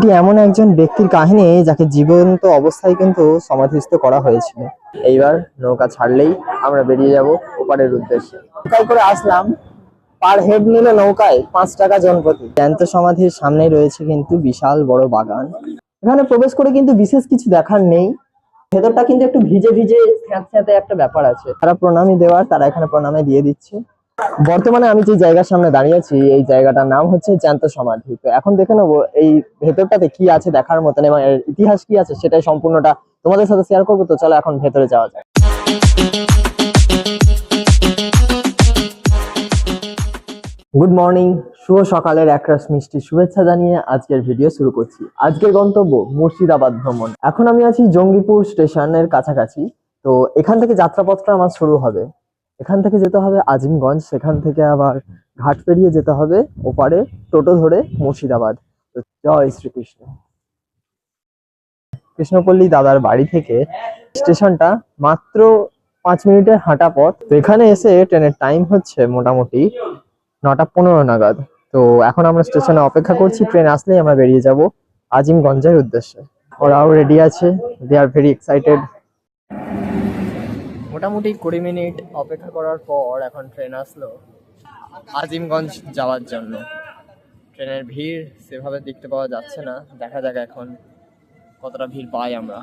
এটি এমন একজন ব্যক্তির কাহিনী যাকে জীবন্ত অবস্থায় কিন্তু সমাধিস্থ করা হয়েছিল। এইবার নৌকা ছাড়লেই আমরা বেরিয়ে যাব ওপারের উদ্দেশ্যে। নৌকায় করে আসলাম। পার হেড নিল নৌকায় পাঁচ টাকা জনপ্রতি। জ্যান্ত সমাধির সামনেই রয়েছে কিন্তু বিশাল বড় বাগান। এখানে প্রবেশ করে কিন্তু বিশেষ কিছু দেখার নেই। ভেতরটা কিন্তু একটু ভিজে ভিজে স্যাঁতস্যাঁতে একটা ব্যাপার আছে। তারা প্রণামী দেওয়ার, তারা এখানে প্রণামী দিয়ে দিচ্ছে। বর্তমানে আমি যে জায়গার সামনে দাঁড়িয়ে আছি, এই জায়গাটার নাম হচ্ছে জ্যান্ত সমাধি। তো এখন দেখে নেব এই ভেতরটাতে কি আছে দেখার মতন এবং ইতিহাস কি আছে সেটাই সম্পূর্ণটা তোমাদের সাথে শেয়ার করব। তো চলো এখন ভেতরে যাওয়া যায় গুড মর্নিং শুভ সকালের একরাশ মিষ্টি শুভেচ্ছা জানিয়ে আজকের ভিডিও শুরু করছি। আজকের গন্তব্য মুর্শিদাবাদ ভ্রমণ। এখন আমি আছি জঙ্গিপুর স্টেশনের কাছাকাছি। তো এখান থেকে যাত্রাপথটা আমার শুরু হবে। এখান থেকে যেতে হবে আজিমগঞ্জ, সেখান থেকে আবার ঘাট পেরিয়ে যেতে হবে ওপারে টোটো ধরে মুর্শিদাবাদ। জয় শ্রীকৃষ্ণ। কৃষ্ণপল্লী দাদার বাড়ি থেকে স্টেশনটা মাত্র পাঁচ মিনিটের হাঁটা পথ। তো এখানে এসে ট্রেনের টাইম হচ্ছে মোটামুটি নটা পনেরো নাগাদ। তো এখন আমরা স্টেশনে অপেক্ষা করছি, ট্রেন আসলেই আমরা বেরিয়ে যাব আজিমগঞ্জের উদ্দেশ্যে। ওরাও রেডি আছে দে আর ভেরি এক্সাইটেড মোটামুটি কুড়ি মিনিট অপেক্ষা করার পর এখন ট্রেন আসলো আজিমগঞ্জ যাওয়ার জন্য। ট্রেনের ভিড় সেভাবে দেখতে পাওয়া যাচ্ছে না। দেখা যাক এখন কতটা ভিড় পাই আমরা।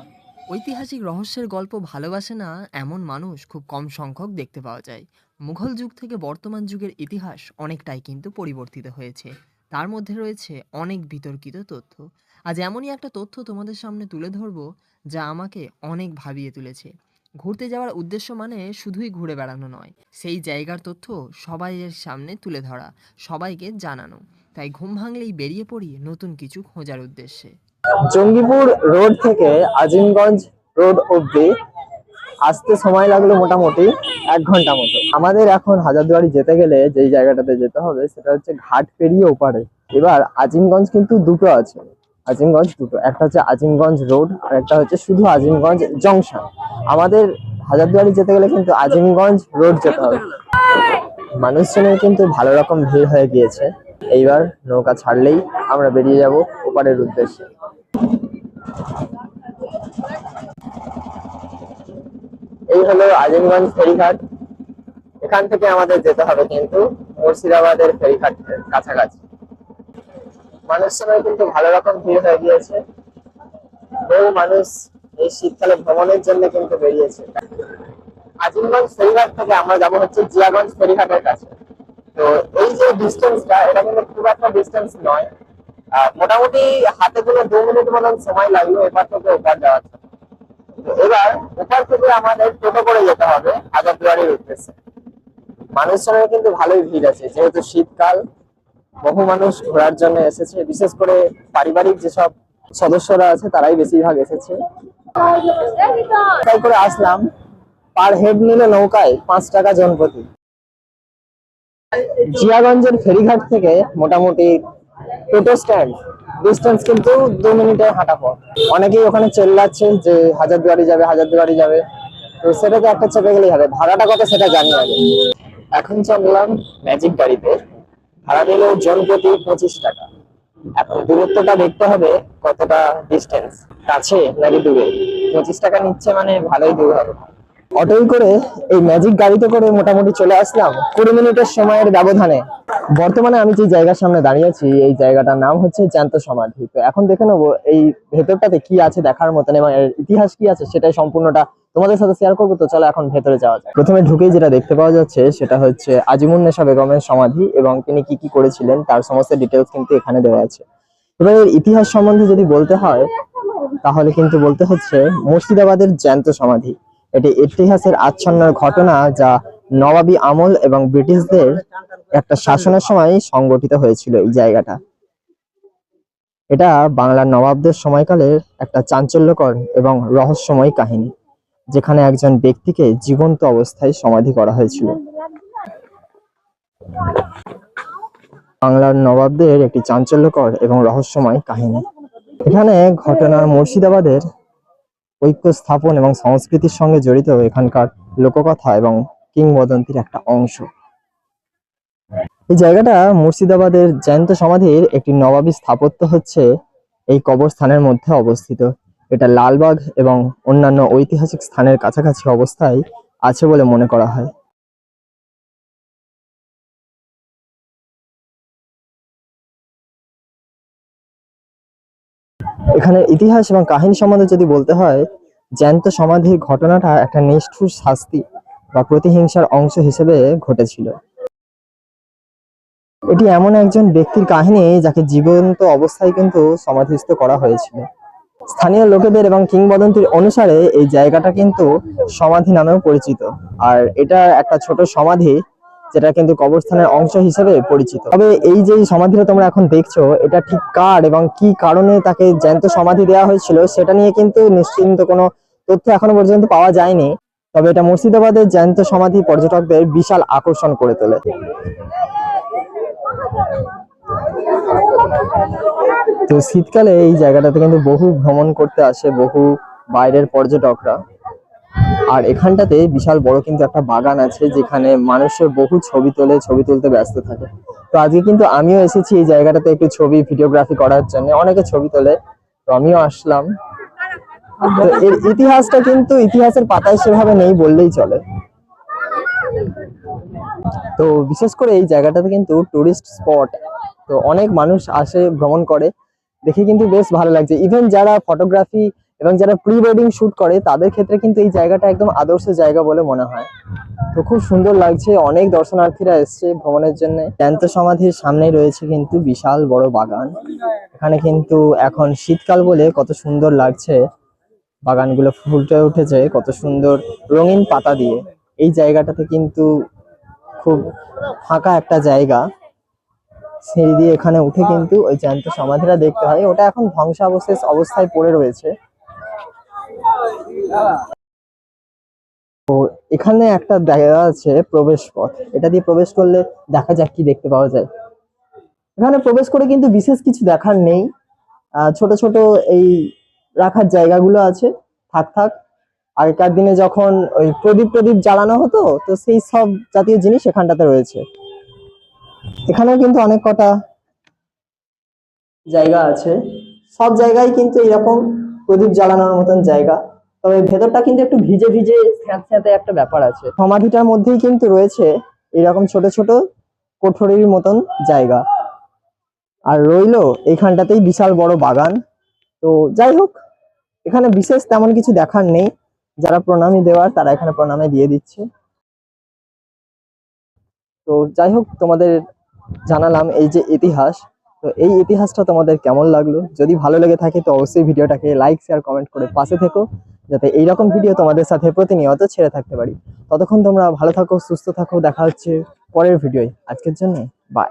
ঐতিহাসিক রহস্যের গল্প ভালোবাসে না এমন মানুষ খুব কম সংখ্যক দেখতে পাওয়া যায়। মুঘল যুগ থেকে বর্তমান যুগের ইতিহাস অনেকটাই কিন্তু পরিবর্তিত হয়েছে। তার মধ্যে রয়েছে অনেক বিতর্কিত তথ্য। আজ এমনই একটা তথ্য তোমাদের সামনে তুলে ধরবো, যা আমাকে অনেক ভাবিয়ে তুলেছে। ঘুরতে যাওয়ার উদ্দেশ্য মানে শুধুই ঘুরে বেড়ানো নয়। সেই জায়গার তথ্য সবাইয়ের সামনে তুলে ধরা, সবাইকে জানানো। তাই ঘুম ভাঙলেই বেরিয়ে পড়ি নতুন কিছু খোঁজার উদ্দেশ্যে। জঙ্গিপুর রোড থেকে আজিমগঞ্জ রোড অব্দি আসতে সময় লাগল মোটামুটি এক ঘণ্টা মতো। আমাদের এখন হাজারদুয়ারি যেতে গেলে যেই জায়গাটাতে যেতে হবে সেটা হচ্ছে ঘাট পেরিয়ে ওপারে। এবার আজিমগঞ্জ কিন্তু দুটো আছে। আজিমগঞ্জ দুটো, একটা হচ্ছে আজিমগঞ্জ রোড আর একটা হচ্ছে শুধু আজিমগঞ্জ জংশন। আমাদের হাজারদুয়ারি যেতে গেলে কিন্তু আজিমগঞ্জ রোড যেতে হবে। মানুষজনের কিন্তু ভালো রকম ভিড় হয়ে গিয়েছে। এইবার নৌকা ছাড়লেই আমরা বেরিয়ে যাব ওপারের উদ্দেশ্যে। এই হলো আজিমগঞ্জ ফেরিঘাট। এখান থেকে আমাদের যেতে হবে কিন্তু মুর্শিদাবাদের ফেরিঘাটের কাছাকাছি। মানুষজনের কিন্তু ভালো রকম ভিড় হয়ে গিয়েছে বহু মানুষ এই শীতকালে ভ্রমণের জন্য কিন্তু বেরিয়েছে। আজিমগঞ্জ ফেরিঘাট থেকে আমরা যাব হচ্ছে জিয়াগঞ্জ ফেরিঘাটের কাছে। তো এই যে ডিস্টেন্সটা এটা কিন্তু খুব একটা ডিস্টেন্স নয়। মোটামুটি হাতে গুলো দু মিনিট মতন সময় লাগল এপার থেকে ওপার যাওয়ার এবার ওপার থেকে আমাদের টোটো করে যেতে হবে হাজারদুয়ারির উদ্দেশ্যে। মানুষজনের কিন্তু ভালোই ভিড় আছে, যেহেতু শীতকাল। বহু মানুষ ঘোরার জন্য এসেছে। বিশেষ করে পারিবারিক যেসব সদস্যরা আছে, তারাই বেশিরভাগ এসেছে। তাই করে আসলাম। পার হেড নিল নৌকায় পাঁচ টাকা জনপ্রতি। জিয়াগঞ্জের ফেরিঘাট থেকে মোটামুটি টোটো স্ট্যান্ড। ডিস্টেন্স কিন্তু দু মিনিটের হাঁটা পথ। অনেকেই ওখানে চেল্লাচ্ছে যে হাজারদুয়ারি যাবে হাজারদুয়ারি যাবে। তো সেটাতে একটা চেপে গেলেই হবে। ভাড়াটা কত সেটা জানি আগে এখন চললাম ম্যাজিক গাড়িতে। ভাড়া নিল জন প্রতি পঁচিশ টাকা। এখন দূরত্বটা দেখতে হবে কতটা ডিস্টেন্স কাছে নাকি দূরে? পঁচিশ টাকা নিচ্ছে মানে ভালোই দূর হবে। অটোই করে এই ম্যাজিক গাড়িতে করে মোটামুটি চলে আসলাম কুড়ি মিনিটের সময়ের ব্যবধানে। বর্তমানে আমি যে জায়গার সামনে দাঁড়িয়ে আছি, এই জায়গাটার নাম হচ্ছে জ্যান্ত সমাধি। তো এখন দেখে নেব এই ভেতরটাতে কি আছে দেখার মতন এবং এর ইতিহাস কি আছে সেটাই সম্পূর্ণটা তোমাদের সাথে শেয়ার করব। তো চলো এখন ভেতরে যাওয়া যায় প্রথমে ঢুকেই যেটা দেখতে পাওয়া যাচ্ছে সেটা হচ্ছে আজিমুন নেশা বেগমের সমাধি এবং তিনি কি কি করেছিলেন তার সমস্ত ডিটেলস কিন্তু এখানে দেওয়া আছে। এবার এর ইতিহাস সম্বন্ধে যদি বলতে হয়, তাহলে কিন্তু বলতে হচ্ছে মুর্শিদাবাদের জ্যান্ত সমাধি। এটি ইতিহাসের আচ্ছন্ন ঘটনা যা নবাবী আমল এবং ব্রিটিশদের একটা শাসনের সময় সংগঠিত হয়েছিল এই জায়গাটা। এটা বাংলার নবাবদের সময়কালের একটা চাঞ্চল্যকর এবং রহস্যময় কাহিনী, যেখানে একজন ব্যক্তিকে জীবন্ত অবস্থায় সমাধি করা হয়েছিল। বাংলার নবাবদের একটি চাঞ্চল্যকর এবং রহস্যময় কাহিনী। এখানে ঘটনা মুর্শিদাবাদের ঐক্য স্থাপন এবং সংস্কৃতির সঙ্গে জড়িত এখানকার লোককথা এবং কিংবদন্তির একটা অংশ। এই জায়গাটা মুর্শিদাবাদের জয়ন্ত সমাধির একটি নবাবী স্থাপত্য হচ্ছে এই কবরস্থানের মধ্যে অবস্থিত। এটা লালবাগ এবং অন্যান্য ঐতিহাসিক স্থানের কাছাকাছি অবস্থায় আছে বলে মনে করা হয়। এখানে ইতিহাস এবং কাহিনী সম্বন্ধে যদি বলতে হয়, জ্যান্ত সমাধির ঘটনাটা একটা নিষ্ঠুর শাস্তি বা প্রতিহিংসার অংশ হিসেবে ঘটেছিল। এটি এমন একজন ব্যক্তির কাহিনী যাকে জীবন্ত অবস্থায় কিন্তু সমাধিস্থ করা হয়েছিল। স্থানীয় লোকেদের এবং কিংবদন্তির অনুসারে এই জায়গাটা কিন্তু সমাধি নামেও পরিচিত। আর এটা একটা ছোট সমাধি যেটা কিন্তু কবরস্থানের অংশ হিসেবে পরিচিত। তবে এই যে সমাধিটা তোমরা এখন দেখছ, এটা ঠিক কার এবং কি কারণে তাকে জ্যান্ত সমাধি দেওয়া হয়েছিল, সেটা নিয়ে কিন্তু নিশ্চিন্ত কোনো তথ্য এখনও পর্যন্ত পাওয়া যায়নি। তবে এটা মুর্শিদাবাদের জ্যান্ত সমাধি পর্যটকদের বিশাল আকর্ষণ করে তোলে। তো শীতকালে এই জায়গাটাতে কিন্তু বহু ভ্রমণ করতে আসে বহু বাইরের পর্যটকরা। আর এখানটাতে বিশাল বড় কিন্তু একটা বাগান আছে যেখানে মানুষের বহু ছবি তোলে, ছবি তুলতে ব্যস্ত থাকে। তো আজকে কিন্তু আমিও এসেছি এই জায়গাটাতে একটু ছবি ভিডিওগ্রাফি করার জন্য। অনেকে ছবি তোলে, তো আমিও আসলাম। এর ইতিহাসটা কিন্তু ইতিহাসের পাতায় সেভাবে নেই বললেই চলে। তো বিশেষ করে এই জায়গাটাতে কিন্তু টুরিস্ট স্পট তো অনেক মানুষ আসে, ভ্রমণ করে। দেখে কিন্তু বেশ ভালো লাগছে। ইভেন যারা ফটোগ্রাফি এবং যারা প্রি ওয়েডিং শুট করে, তাদের ক্ষেত্রে কিন্তু এই জায়গাটা একদম আদর্শ জায়গা বলে মনে হয়। তো খুব সুন্দর লাগছে, অনেক দর্শনার্থীরা এসছে ভ্রমণের জন্য। জ্যান্ত সমাধির সামনেই রয়েছে কিন্তু বিশাল বড় বাগান। এখানে কিন্তু এখন শীতকাল বলে কত সুন্দর লাগছে বাগানগুলো ফুটে উঠেছে, কত সুন্দর রঙিন পাতা দিয়ে। এই জায়গাটাতে কিন্তু খুব ফাঁকা একটা জায়গা। সিঁড়ি দিয়ে এখানে উঠে কিন্তু ওই জ্যান্ত সমাধিটা দেখতে হয়। ওটা এখন ধ্বংসাবশেষ অবস্থায় পড়ে রয়েছে। তো এখানে একটা জায়গা আছে প্রবেশ পথ। এটা দিয়ে প্রবেশ করলে দেখা যাক কি দেখতে পাওয়া যায়। এখানে প্রবেশ করে কিন্তু বিশেষ কিছু দেখার নেই। ছোট ছোট এই রাখার জায়গাগুলো আছে। থাক থাক। আগেকার দিনে যখন ওই প্রদীপ প্রদীপ জ্বালানো হতো, তো সেই সব জাতীয় জিনিস এখানটাতে রয়েছে। এখানেও কিন্তু অনেক কটা জায়গা আছে। সব জায়গায় কিন্তু এরকম প্রদীপ জ্বালানোর মতন জায়গা। তবে ভেতরটা কিন্তু একটু ভিজে ভিজে স্যাঁতস্যাঁতে একটা ব্যাপার আছে। সমাধিটার মধ্যেই কিন্তু রয়েছে এরকম ছোট ছোট কোঠরির মতন জায়গা। আর রইল এইখানটাতেই বিশাল বড় বাগান। তো যাই হোক, এখানে বিশেষ তেমন কিছু দেখার নেই। যারা প্রণামী দেওয়ার, তারা এখানে প্রণামে দিয়ে দিচ্ছে। তো যাই হোক, তোমাদের জানালাম এই যে ইতিহাস। তো এই ইতিহাসটা তোমাদের কেমন লাগল? যদি ভালো লেগে থাকে, তো অবশ্যই ভিডিওটাকে লাইক শেয়ার কমেন্ট করে পাশে থেকো, যাতে এইরকম ভিডিও তোমাদের সাথে প্রতিনিয়ত ছেড়ে থাকতে পারি। ততক্ষণ তোমরা ভালো থাকো, সুস্থ থাকো, দেখা হচ্ছে পরের ভিডিওয়। আজকের জন্য বাই